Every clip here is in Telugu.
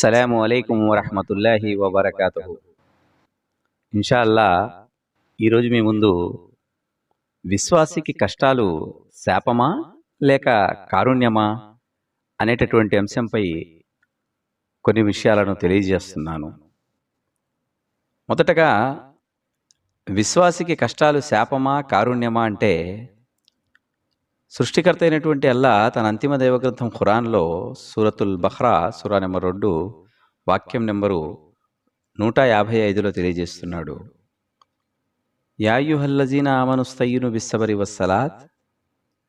అస్సలం అయికం వరహమతుల్లాహి వబర్కాతు ఇన్షాల్లా ఈరోజు మీ ముందు విశ్వాసికి కష్టాలు శాపమా లేక కారుణ్యమా అనేటటువంటి అంశంపై కొన్ని విషయాలను తెలియజేస్తున్నాను. మొదటగా విశ్వాసికి కష్టాలు శాపమా కారుణ్యమా అంటే సృష్టికర్త అయినటువంటి అల్లా తన అంతిమ దైవగ్రంథం ఖురాన్లో సూరతుల్ బహ్రా సురా నెంబర్ రెండు వాక్యం నెంబరు నూట యాభై ఐదులో తెలియజేస్తున్నాడు. యాయుహల్లజీన ఆమనుస్తయ్యును బిస్సబరి వస్సలాత్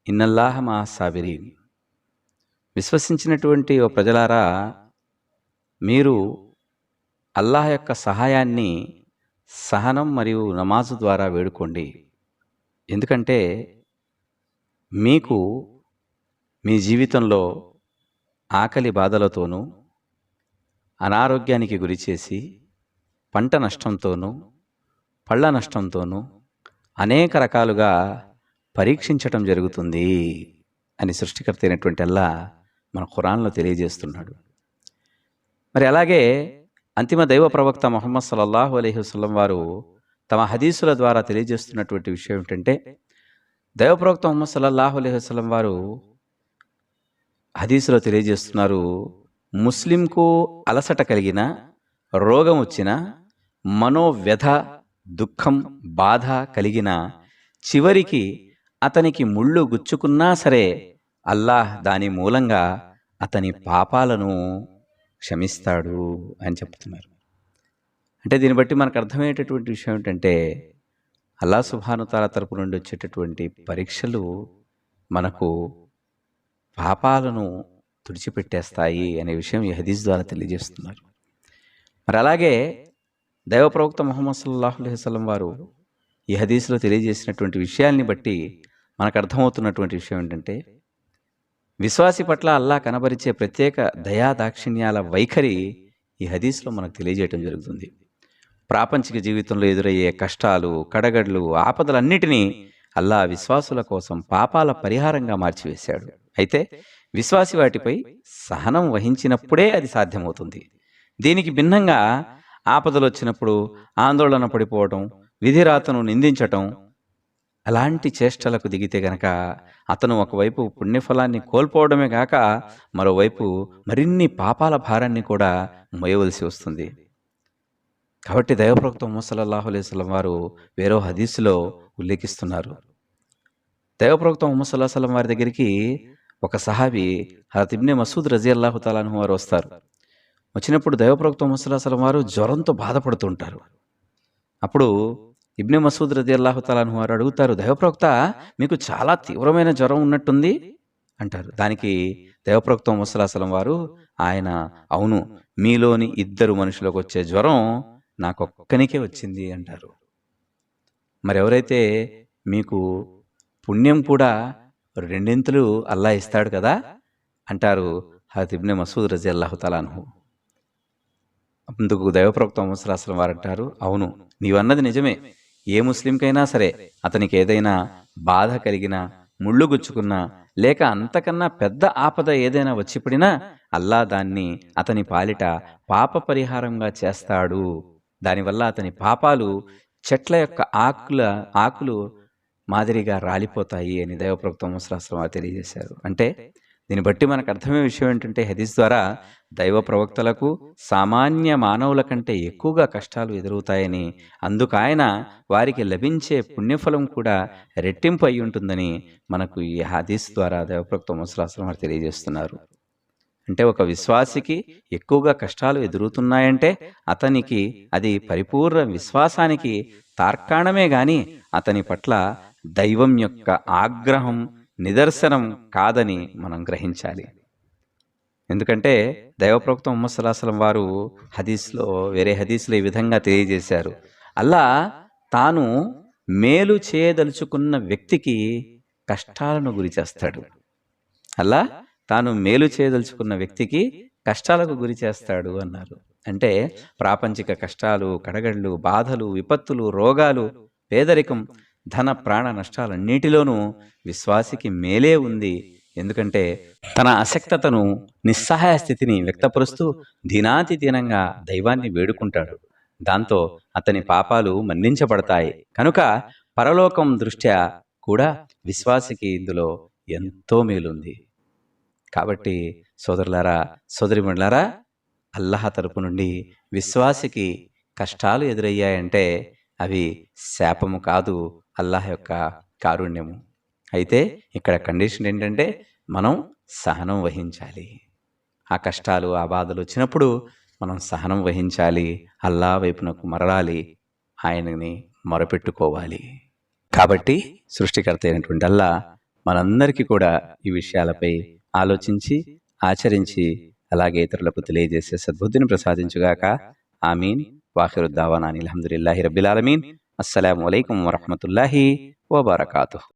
ఇన్నల్లాహ మా విశ్వసించినటువంటి ఓ ప్రజలారా మీరు అల్లాహ్ యొక్క సహాయాన్ని సహనం మరియు నమాజు ద్వారా వేడుకోండి. ఎందుకంటే మీకు మీ జీవితంలో ఆకలి బాధలతోనూ అనారోగ్యానికి గురిచేసి పంట నష్టంతోనూ పళ్ళ నష్టంతోనూ అనేక రకాలుగా పరీక్షించటం జరుగుతుంది అని సృష్టికర్త అయినటువంటి అల్లా మన ఖురాన్లో తెలియజేస్తున్నాడు. మరి అలాగే అంతిమ దైవ ప్రవక్త మొహమ్మద్ సల్లల్లాహు అలైహి వసల్లం వారు తమ హదీసుల ద్వారా తెలియజేస్తున్నటువంటి విషయం ఏమిటంటే దైవప్రవక్త మొహమ్మద్ సల్లల్లాహు అలైహి వారు హదీసులో తెలియజేస్తున్నారు ముస్లింకు అలసట కలిగిన రోగం వచ్చిన మనోవ్యధ దుఃఖం బాధ కలిగిన చివరికి అతనికి ముళ్ళు గుచ్చుకున్నా సరే అల్లాహ్ దాని మూలంగా అతని పాపాలను క్షమిస్తాడు అని చెప్తున్నారు. అంటే దీన్ని బట్టి మనకు అర్థమయ్యేటటువంటి విషయం ఏంటంటే అల్లా సుభానుతాల తరపు నుండి వచ్చేటటువంటి పరీక్షలు మనకు పాపాలను తుడిచిపెట్టేస్తాయి అనే విషయం ఈ హదీస్ ద్వారా తెలియజేస్తున్నారు. మరి అలాగే దైవ ప్రవక్త ముహమ్మద్ సల్లాహు అలైవలం వారు ఈ హదీస్లో తెలియజేసినటువంటి విషయాల్ని బట్టి మనకు అర్థమవుతున్నటువంటి విషయం ఏంటంటే విశ్వాసి పట్ల అల్లా కనబరిచే ప్రత్యేక దయా దాక్షిణ్యాల వైఖరి ఈ హదీస్లో మనకు తెలియజేయటం జరుగుతుంది. ప్రాపంచిక జీవితంలో ఎదురయ్యే కష్టాలు కడగడ్లు ఆపదలన్నిటినీ అల్లా విశ్వాసుల కోసం పాపాల పరిహారంగా మార్చివేశాడు. అయితే విశ్వాసి వాటిపై సహనం వహించినప్పుడే అది సాధ్యమవుతుంది. దీనికి భిన్నంగా ఆపదలు వచ్చినప్పుడు ఆందోళన పడిపోవటం విధిరాతను నిందించటం అలాంటి చేష్టలకు దిగితే గనక అతను ఒకవైపు పుణ్యఫలాన్ని కోల్పోవడమే కాక మరోవైపు మరిన్ని పాపాల భారాన్ని కూడా మోయవలసి వస్తుంది. కాబట్టి దైవప్రవక్త ముహమ్మద్ అలైస్లం వారు వేరో హదీసులో ఉల్లేఖిస్తున్నారు. దైవప్రవక్త ముహమ్మద్ సలం వారి దగ్గరికి ఒక సహాబి హతిబ్నే మసూద్ రజీ అల్లాహు తాలాను వారు వస్తారు. వచ్చినప్పుడు దైవప్రవక్త ముహమ్మద్ సలం వారు జ్వరంతో బాధపడుతుంటారు అప్పుడు ఇబ్నే మసూద్ రజీ అల్లాహు తాలాను వారు అడుగుతారు దైవప్రవక్త మీకు చాలా తీవ్రమైన జ్వరం ఉన్నట్టుంది? అంటారు. దానికి దైవప్రవక్త ముహమ్మద్ సల్లాహ్ సలం వారు ఆయన అవును మీలోని ఇద్దరు మనుషులకు వచ్చే జ్వరం నాకొక్కనికే వచ్చింది అంటారు. మరి ఎవరైతే మీకు పుణ్యం కూడా రెండింతలు అల్లా ఇస్తాడు కదా అంటారు హతిబ్నే మసూద్ రజీ అల్లాహు తలాను అందుకు దైవప్రవక్త ముసలాసలం వారు అంటారు అవును నీవన్నది నిజమే. ఏ ముస్లింకైనా సరే అతనికి ఏదైనా బాధ కలిగినా ముళ్ళు గుచ్చుకున్నా లేక అంతకన్నా పెద్ద ఆపద ఏదైనా వచ్చిపడినా అల్లా దాన్ని అతని పాలిట పాప పరిహారంగా చేస్తాడు. దానివల్ల అతని పాపాలు చెట్ల యొక్క ఆకుల ఆకులు మాదిరిగా రాలిపోతాయి అని దైవప్రవక్త ముసలాస్లం తెలియజేశారు. అంటే దీన్ని బట్టి మనకు అర్థమయ్యే విషయం ఏంటంటే హదీస్ ద్వారా దైవ ప్రవక్తలకు సామాన్య మానవుల కంటే ఎక్కువగా కష్టాలు ఎదురవుతాయని అందుకు ఆయన వారికి లభించే పుణ్యఫలం కూడా రెట్టింపు అయి ఉంటుందని మనకు ఈ హదీస్ ద్వారా దైవప్రవక్త ముసలాస్లం వారు తెలియజేస్తున్నారు. అంటే ఒక విశ్వాసికి ఎక్కువగా కష్టాలు ఎదురుతున్నాయంటే అతనికి అది పరిపూర్ణ విశ్వాసానికి తార్కాణమే గాని అతని పట్ల దైవం యొక్క ఆగ్రహం నిదర్శనం కాదని మనం గ్రహించాలి. ఎందుకంటే దైవప్రవక్త ముహమ్మద్ వారు హదీస్లో వేరే హదీస్లో ఈ విధంగా తెలియజేశారు. అల్లా తాను మేలు చేయదలుచుకున్న వ్యక్తికి కష్టాలను గురి చేస్తాడు. అల్లా తాను మేలు చేయదలుచుకున్న వ్యక్తికి కష్టాలకు గురి చేస్తాడు అన్నారు. అంటే ప్రాపంచిక కష్టాలు కడగళ్ళు బాధలు విపత్తులు రోగాలు పేదరికం ధన ప్రాణ నష్టాలన్నిటిలోనూ విశ్వాసికి మేలే ఉంది. ఎందుకంటే తన అశక్తతను నిస్సహాయ స్థితిని వ్యక్తపరుస్తూ దినాతి దినంగా దైవాన్ని వేడుకుంటాడు. దాంతో అతని పాపాలు మన్నించబడతాయి. కనుక పరలోకం దృష్ట్యా కూడా విశ్వాసికి ఇందులో ఎంతో మేలుంది. కాబట్టి సోదరులారా సోదరిమణులారా అల్లహ తరపు నుండి విశ్వాసికి కష్టాలు ఎదురయ్యాయంటే అవి శాపము కాదు అల్లాహ్ యొక్క కారుణ్యము. అయితే ఇక్కడ కండిషన్ ఏంటంటే మనం సహనం వహించాలి. ఆ కష్టాలు ఆ బాధలు వచ్చినప్పుడు మనం సహనం వహించాలి అల్లా వైపునకు మరలాలి ఆయనని మొరపెట్టుకోవాలి. కాబట్టి సృష్టికర్త అయినటువంటి అల్లా మనందరికీ కూడా ఈ విషయాలపై ఆలోచించి ఆచరించి అలాగే ఇతరులకు తెలియజేసే సద్బుద్ధిని ప్రసాదించుగాక. ఆమీన్. వాహిరుద్దావానాని అలహదుల్లాహి రబ్బిలాలమీన్ ఆలమీన్. అస్సలాము వరహమతుల్లాహి వబర్కాతు